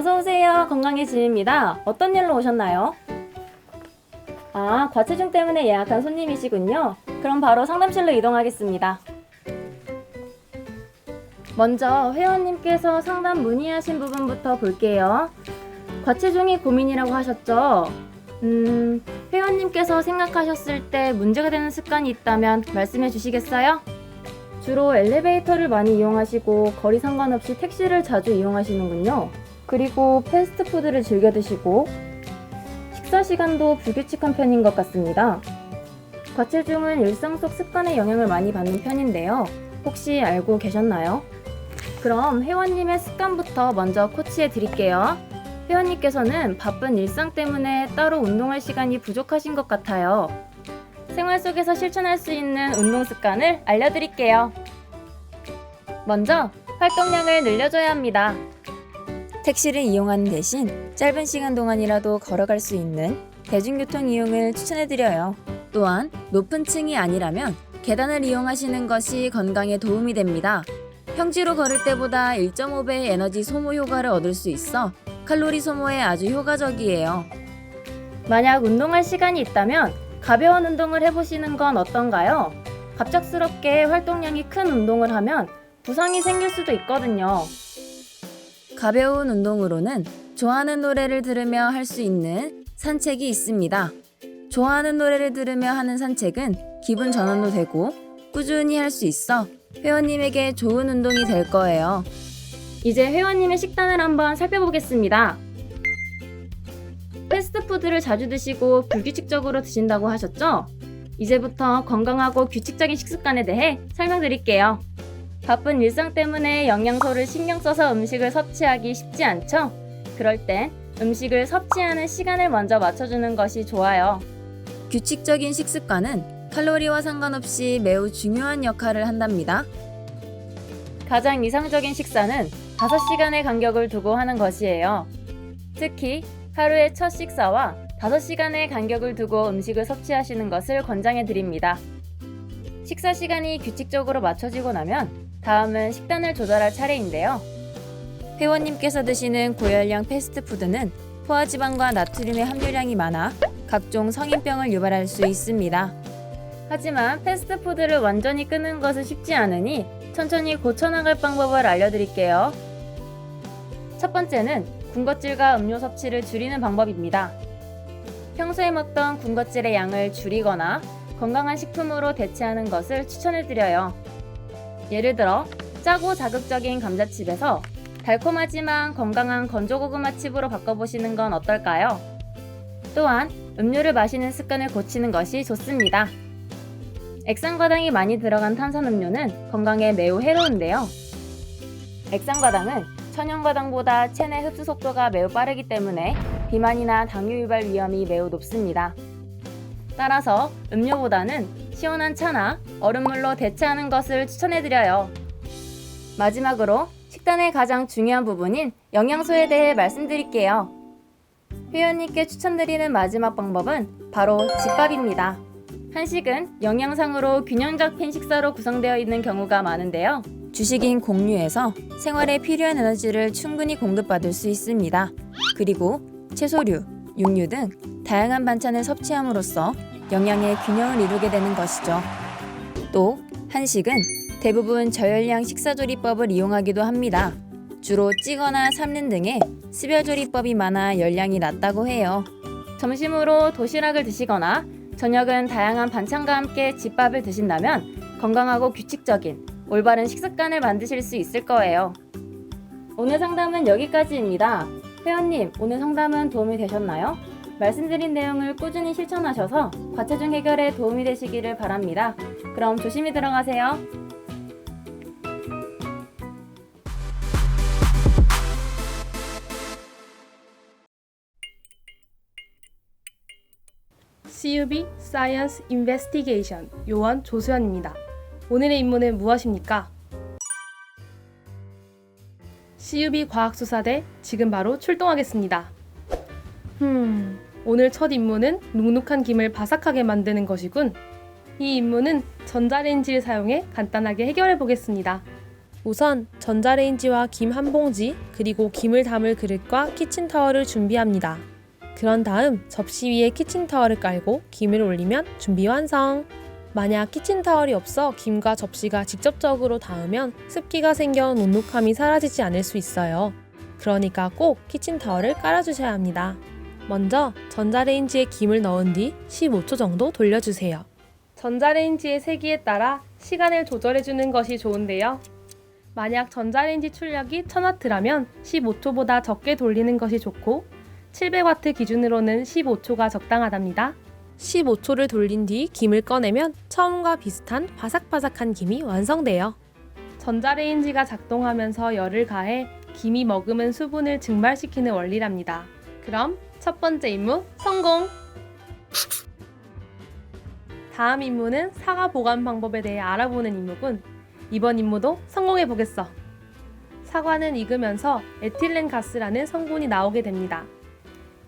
어서 오세요. 건강해짐입니다. 어떤 일로 오셨나요? 아, 과체중 때문에 예약한 손님이시군요. 그럼 바로 상담실로 이동하겠습니다. 먼저 회원님께서 상담 문의하신 부분부터 볼게요. 과체중이 고민이라고 하셨죠? 음, 회원님께서 생각하셨을 때 문제가 되는 습관이 있다면 말씀해 주시겠어요? 주로 엘리베이터를 많이 이용하시고 거리 상관없이 택시를 자주 이용하시는군요. 그리고 패스트푸드를 즐겨 드시고 식사 시간도 불규칙한 편인 것 같습니다. 과체중은 일상 속 습관에 영향을 많이 받는 편인데요. 혹시 알고 계셨나요? 그럼 회원님의 습관부터 먼저 코치해 드릴게요. 회원님께서는 바쁜 일상 때문에 따로 운동할 시간이 부족하신 것 같아요. 생활 속에서 실천할 수 있는 운동 습관을 알려드릴게요. 먼저 활동량을 늘려줘야 합니다. 택시를 이용하는 대신 짧은 시간 동안이라도 걸어갈 수 있는 대중교통 이용을 추천해드려요. 또한 높은 층이 아니라면 계단을 이용하시는 것이 건강에 도움이 됩니다. 평지로 걸을 때보다 1.5배의 에너지 소모 효과를 얻을 수 있어 칼로리 소모에 아주 효과적이에요. 만약 운동할 시간이 있다면 가벼운 운동을 해보시는 건 어떤가요? 갑작스럽게 활동량이 큰 운동을 하면 부상이 생길 수도 있거든요. 가벼운 운동으로는 좋아하는 노래를 들으며 할 수 있는 산책이 있습니다. 좋아하는 노래를 들으며 하는 산책은 기분 전환도 되고 꾸준히 할 수 있어 회원님에게 좋은 운동이 될 거예요. 이제 회원님의 식단을 한번 살펴보겠습니다. 패스트푸드를 자주 드시고 불규칙적으로 드신다고 하셨죠? 이제부터 건강하고 규칙적인 식습관에 대해 설명드릴게요. 바쁜 일상 때문에 영양소를 신경 써서 음식을 섭취하기 쉽지 않죠? 그럴 땐 음식을 섭취하는 시간을 먼저 맞춰주는 것이 좋아요. 규칙적인 식습관은 칼로리와 상관없이 매우 중요한 역할을 한답니다. 가장 이상적인 식사는 5시간의 간격을 두고 하는 것이에요. 특히 하루의 첫 식사와 5시간의 간격을 두고 음식을 섭취하시는 것을 권장해 드립니다. 식사 시간이 규칙적으로 맞춰지고 나면 다음은 식단을 조절할 차례인데요. 회원님께서 드시는 고열량 패스트푸드는 포화지방과 나트륨의 함유량이 많아 각종 성인병을 유발할 수 있습니다. 하지만 패스트푸드를 완전히 끊는 것은 쉽지 않으니 천천히 고쳐나갈 방법을 알려드릴게요. 첫 번째는 군것질과 음료 섭취를 줄이는 방법입니다. 평소에 먹던 군것질의 양을 줄이거나 건강한 식품으로 대체하는 것을 추천해드려요. 예를 들어 짜고 자극적인 감자칩에서 달콤하지만 건강한 건조고구마 칩으로 바꿔보시는 건 어떨까요? 또한 음료를 마시는 습관을 고치는 것이 좋습니다. 액상과당이 많이 들어간 탄산음료는 건강에 매우 해로운데요. 액상과당은 천연과당보다 체내 흡수 속도가 매우 빠르기 때문에 비만이나 당뇨 유발 위험이 매우 높습니다. 따라서 음료보다는 시원한 차나 얼음물로 대체하는 것을 추천해드려요. 마지막으로 식단의 가장 중요한 부분인 영양소에 대해 말씀드릴게요. 회원님께 추천드리는 마지막 방법은 바로 집밥입니다. 한식은 영양상으로 균형 잡힌 식사로 구성되어 있는 경우가 많은데요. 주식인 곡류에서 생활에 필요한 에너지를 충분히 공급받을 수 있습니다. 그리고 채소류, 육류 등 다양한 반찬을 섭취함으로써 영양의 균형을 이루게 되는 것이죠. 또 한식은 대부분 저열량 식사조리법을 이용하기도 합니다. 주로 찌거나 삶는 등의 스별조리법이 많아 열량이 낮다고 해요. 점심으로 도시락을 드시거나 저녁은 다양한 반찬과 함께 집밥을 드신다면 건강하고 규칙적인 올바른 식습관을 만드실 수 있을 거예요. 오늘 상담은 여기까지입니다. 회원님, 오늘 상담은 도움이 되셨나요? 말씀드린 내용을 꾸준히 실천하셔서 과체중 해결에 도움이 되시기를 바랍니다. 그럼 조심히 들어가세요. CUB Science Investigation 요원 조수연입니다. 오늘의 임무는 무엇입니까? CUB 과학수사대 지금 바로 출동하겠습니다. 흠, 오늘 첫 임무는 눅눅한 김을 바삭하게 만드는 것이군. 이 임무는 전자레인지를 사용해 간단하게 해결해 보겠습니다. 우선 전자레인지와 김 한 봉지, 그리고 김을 담을 그릇과 키친타월을 준비합니다. 그런 다음 접시 위에 키친타월을 깔고 김을 올리면 준비 완성! 만약 키친타월이 없어 김과 접시가 직접적으로 닿으면 습기가 생겨 눅눅함이 사라지지 않을 수 있어요. 그러니까 꼭 키친타월을 깔아주셔야 합니다. 먼저 전자레인지에 김을 넣은 뒤 15초 정도 돌려주세요. 전자레인지의 세기에 따라 시간을 조절해주는 것이 좋은데요. 만약 전자레인지 출력이 1000W라면 15초보다 적게 돌리는 것이 좋고 700W 기준으로는 15초가 적당하답니다. 15초를 돌린 뒤 김을 꺼내면 처음과 비슷한 바삭바삭한 김이 완성돼요. 전자레인지가 작동하면서 열을 가해 김이 머금은 수분을 증발시키는 원리랍니다. 그럼 첫 번째 임무 성공! 다음 임무는 사과 보관 방법에 대해 알아보는 임무군. 이번 임무도 성공해 보겠어. 사과는 익으면서 에틸렌 가스라는 성분이 나오게 됩니다.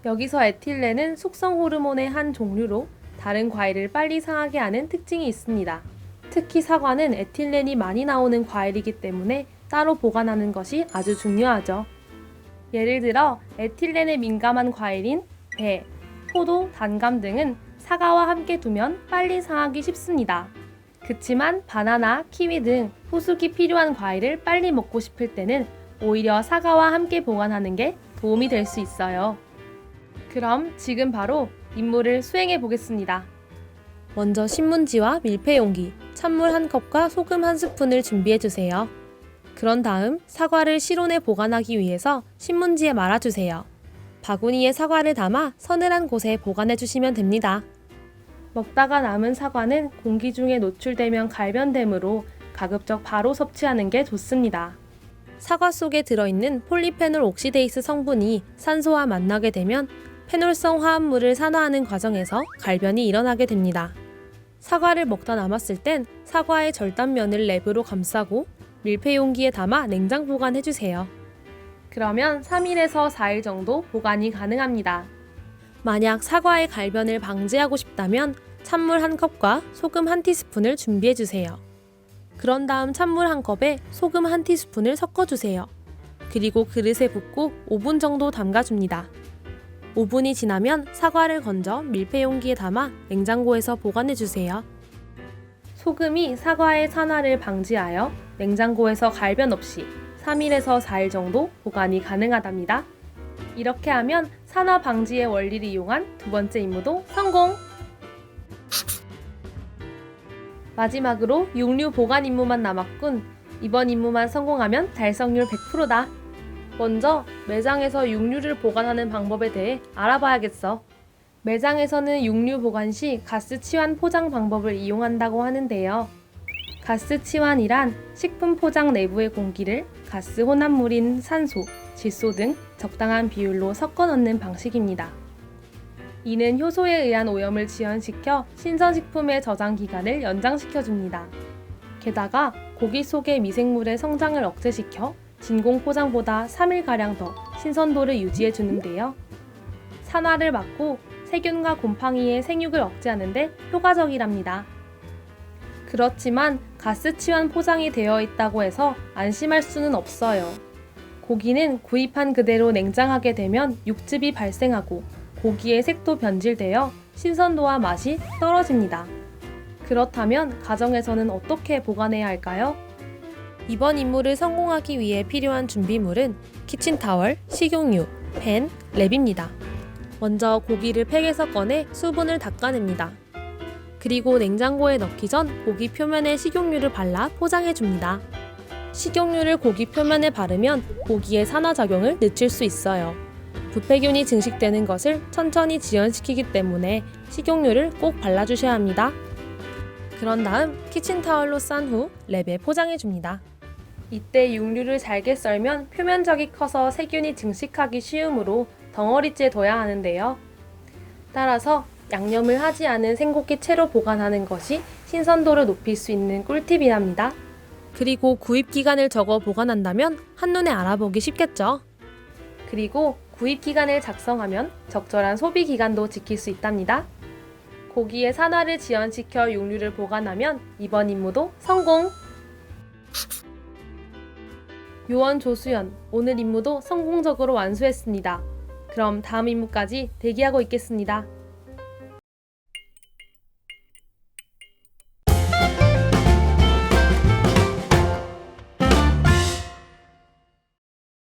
여기서 에틸렌은 숙성 호르몬의 한 종류로 다른 과일을 빨리 상하게 하는 특징이 있습니다. 특히 사과는 에틸렌이 많이 나오는 과일이기 때문에 따로 보관하는 것이 아주 중요하죠. 예를 들어 에틸렌에 민감한 과일인 배, 포도, 단감 등은 사과와 함께 두면 빨리 상하기 쉽습니다. 그치만 바나나, 키위 등 후숙이 필요한 과일을 빨리 먹고 싶을 때는 오히려 사과와 함께 보관하는 게 도움이 될 수 있어요. 그럼 지금 바로 임무를 수행해 보겠습니다. 먼저 신문지와 밀폐 용기, 찬물 한 컵과 소금 한 스푼을 준비해 주세요. 그런 다음 사과를 실온에 보관하기 위해서 신문지에 말아주세요. 바구니에 사과를 담아 서늘한 곳에 보관해 주시면 됩니다. 먹다가 남은 사과는 공기 중에 노출되면 갈변되므로 가급적 바로 섭취하는 게 좋습니다. 사과 속에 들어있는 폴리페놀 옥시데이스 성분이 산소와 만나게 되면 페놀성 화합물을 산화하는 과정에서 갈변이 일어나게 됩니다. 사과를 먹다 남았을 땐 사과의 절단면을 랩으로 감싸고 밀폐 용기에 담아 냉장 보관해 주세요. 그러면 3일에서 4일 정도 보관이 가능합니다. 만약 사과의 갈변을 방지하고 싶다면 찬물 한 컵과 소금 한 티스푼을 준비해 주세요. 그런 다음 찬물 한 컵에 소금 한 티스푼을 섞어 주세요. 그리고 그릇에 붓고 5분 정도 담가 줍니다. 5분이 지나면 사과를 건져 밀폐 용기에 담아 냉장고에서 보관해 주세요. 소금이 사과의 산화를 방지하여 냉장고에서 갈변 없이 3일에서 4일 정도 보관이 가능하답니다. 이렇게 하면 산화 방지의 원리를 이용한 두 번째 임무도 성공! 마지막으로 육류 보관 임무만 남았군. 이번 임무만 성공하면 달성률 100%다. 먼저 매장에서 육류를 보관하는 방법에 대해 알아봐야겠어. 매장에서는 육류 보관 시 가스 치환 포장 방법을 이용한다고 하는데요. 가스 치환이란 식품 포장 내부의 공기를 가스 혼합물인 산소, 질소 등 적당한 비율로 섞어 넣는 방식입니다. 이는 효소에 의한 오염을 지연시켜 신선식품의 저장 기간을 연장시켜 줍니다. 게다가 고기 속의 미생물의 성장을 억제시켜 진공 포장보다 3일가량 더 신선도를 유지해 주는데요. 산화를 막고 세균과 곰팡이의 생육을 억제하는데 효과적이랍니다. 그렇지만 가스 치환 포장이 되어 있다고 해서 안심할 수는 없어요. 고기는 구입한 그대로 냉장하게 되면 육즙이 발생하고 고기의 색도 변질되어 신선도와 맛이 떨어집니다. 그렇다면 가정에서는 어떻게 보관해야 할까요? 이번 임무를 성공하기 위해 필요한 준비물은 키친타월, 식용유, 펜, 랩입니다. 먼저 고기를 팩에서 꺼내 수분을 닦아냅니다. 그리고 냉장고에 넣기 전 고기 표면에 식용유를 발라 포장해 줍니다. 식용유를 고기 표면에 바르면 고기의 산화작용을 늦출 수 있어요. 부패균이 증식되는 것을 천천히 지연시키기 때문에 식용유를 꼭 발라주셔야 합니다. 그런 다음 키친타월로 싼 후 랩에 포장해 줍니다. 이때 육류를 잘게 썰면 표면적이 커서 세균이 증식하기 쉬우므로 덩어리째 둬야 하는데요. 따라서 양념을 하지 않은 생고기 채로 보관하는 것이 신선도를 높일 수 있는 꿀팁이랍니다. 그리고 구입 기간을 적어 보관한다면 한눈에 알아보기 쉽겠죠. 그리고 구입 기간을 작성하면 적절한 소비 기간도 지킬 수 있답니다. 고기의 산화를 지연시켜 육류를 보관하면 이번 임무도 성공! 요원 조수연, 오늘 임무도 성공적으로 완수했습니다. 그럼 다음 임무까지 대기하고 있겠습니다.